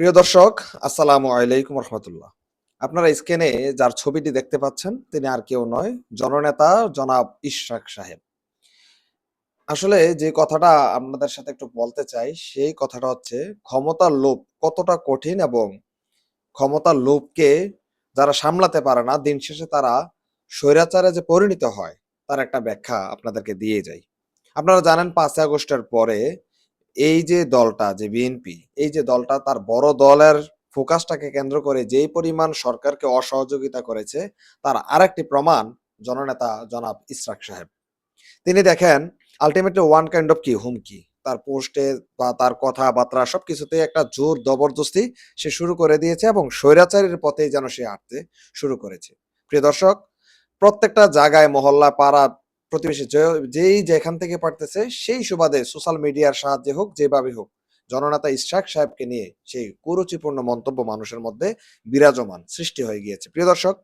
প্রিয় দর্শক, আসসালামু আলাইকুম রহমতুল্লাহ। আপনারা স্ক্রিনে যার ছবিটি দেখতে পাচ্ছেন, তিনি আর কেউ নয়, জননেতা জনাব ইশরাক সাহেব। আসলে যে কথাটা আপনাদের সাথে একটু বলতে চাই, সেই কথাটা হচ্ছে, ক্ষমতার লোভ কতটা কঠিন এবং ক্ষমতার লোভকে যারা সামলাতে পারে না, দিন শেষে তারা স্বৈরাচারে যে পরিণত হয়, তার একটা ব্যাখ্যা আপনাদেরকে দিয়ে যাই। আপনারা জানেন, পাঁচই আগস্টের পরে এই যে দলটা, যে বিএনপি এই যে দলটা তার বড় দলের ফোকাসটাকে কেন্দ্র করে যেই পরিমাণ সরকারকে অসহযোগিতা করেছে, তার আরেকটি প্রমাণ জননেতা জনাব ইসরাক সাহেব। তিনি দেখেন আলটিমেটলি ওয়ান কাইন্ড অফ কি, হুমকি। তার পোস্টে বা তার কথাবার্তা সবকিছুতে একটা জোর জবরদস্তি সে শুরু করে দিয়েছে এবং স্বৈরাচারীর পথেই যেন সে হাঁটতে শুরু করেছে। প্রিয় দর্শক, প্রত্যেকটা জায়গায়, মহল্লা, পাড়া প্রতিবেশী যেই যেখান থেকে পারতেছে সেই সুবাদে সোশ্যাল মিডিয়ার সাহায্যে হোক, যেভাবে হোক, জননেতা ইশাক সাহেবকে নিয়ে সেই কুরুচিপূর্ণ মন্তব্য মানুষের মধ্যে বিরাজমান সৃষ্টি হয়ে গিয়েছে। প্রিয় দর্শক,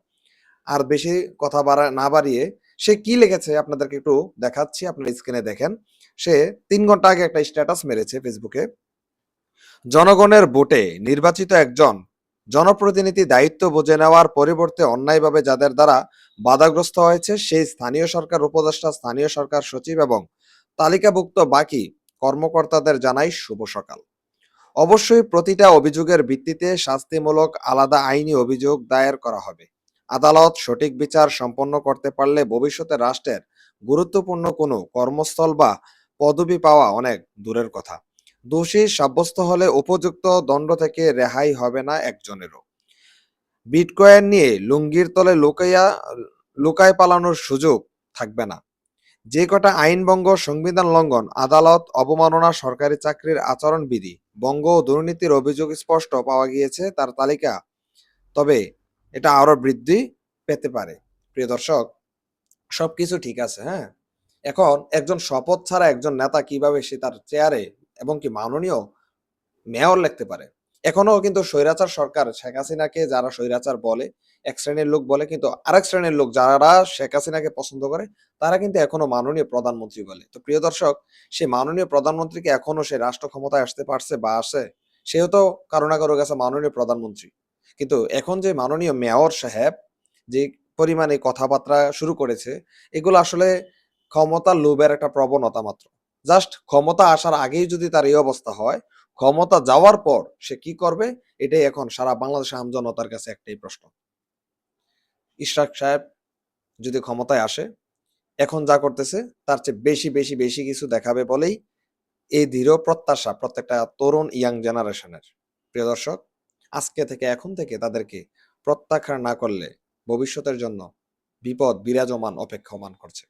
আর বেশি কথা বাড়া, না বাড়িয়ে সে কি লিখেছে আপনাদেরকে একটু দেখাচ্ছি, আপনার স্ক্রিনে দেখেন। সে তিন ঘণ্টা আগে একটা স্ট্যাটাস মেরেছে ফেসবুকে জনগণের ভোটে নির্বাচিত একজন জনপ্রতিনিধি দায়িত্ব বুঝে নেওয়ার পরিবর্তে অন্যায়ভাবে যাদের দ্বারা বাধাগ্রস্ত হয়েছে, সেই স্থানীয় সরকার উপদেষ্টা, স্থানীয় সরকার সচিব এবং তালিকাভুক্ত বাকি কর্মকর্তাদের জানাই শুভ সকাল। অবশ্যই প্রতিটা অভিযোগের ভিত্তিতে শাস্তিমূলক আলাদা আইনি অভিযোগ দায়ের করা হবে। আদালত সঠিক বিচার সম্পন্ন করতে পারলে ভবিষ্যতে রাষ্ট্রের গুরুত্বপূর্ণ কোনো কর্মস্থল বা পদবি পাওয়া অনেক দূরের কথা। দোষী সাব্যস্ত হলে উপযুক্ত দণ্ড থেকে রেহাই হবে না একজনেরও। বিটকয়েন নিয়ে লুঙ্গির তলে লুকাইয়া লুকায় পালানোর সুযোগ থাকবে না। যে কটা আইনভঙ্গ সংবিধান লঙ্ঘন, আদালত, অবমাননা, সরকারি চাকরির আচরণবিধি, বঙ্গ ও দুর্নীতির অভিযোগ স্পষ্ট পাওয়া গিয়েছে, তার তালিকা। তবে এটা আরও বৃদ্ধি পেতে পারে। প্রিয় দর্শক, সবকিছু ঠিক আছে হ্যাঁ? এখন একজন শপথ ছাড়া একজন নেতা কীভাবে সে তার চেয়ারে এবং কি মাননীয় মেয়র লিখতে পারে। এখনও কিন্তু স্বৈরাচার সরকার শেখ হাসিনাকে যারা স্বৈরাচার বলে, এক শ্রেণির লোক বলে, কিন্তু আরেক শ্রেণির লোক যারা শেখ হাসিনাকে পছন্দ করে, তারা কিন্তু এখনও মাননীয় প্রধানমন্ত্রী বলে। তো প্রিয় দর্শক সে মাননীয় প্রধানমন্ত্রীকে এখনও সে রাষ্ট্র ক্ষমতায় আসতে পারছে বা আসে, সেও তো কারও না কারও মাননীয় প্রধানমন্ত্রী। কিন্তু এখন যে মাননীয় মেয়র সাহেব, যে পরিমাণে কথাবার্তা শুরু করেছে, এগুলো আসলে ক্ষমতা লোভের একটা প্রবণতা মাত্র। জাস্ট ক্ষমতা আসার আগেই যদি তার এই অবস্থা হয়, ক্ষমতা যাওয়ার পর সে কি করবে? এটাই এখন সারা বাংলাদেশের আমজনতার কাছে একটাই প্রশ্ন। ইশরাক সাহেব যদি ক্ষমতায় আসে, এখন যা করতেছে, তার চেয়ে বেশি বেশি বেশি কিছু দেখাবে বলেই এই দৃঢ় প্রত্যাশা প্রত্যেকটা তরুণ ইয়াং জেনারেশনের প্রিয় দর্শক, আজকে থেকে এখন থেকে তাদেরকে প্রত্যাখ্যান না করলে ভবিষ্যতের জন্য বিপদ বিরাজমান অপেক্ষমান করছে।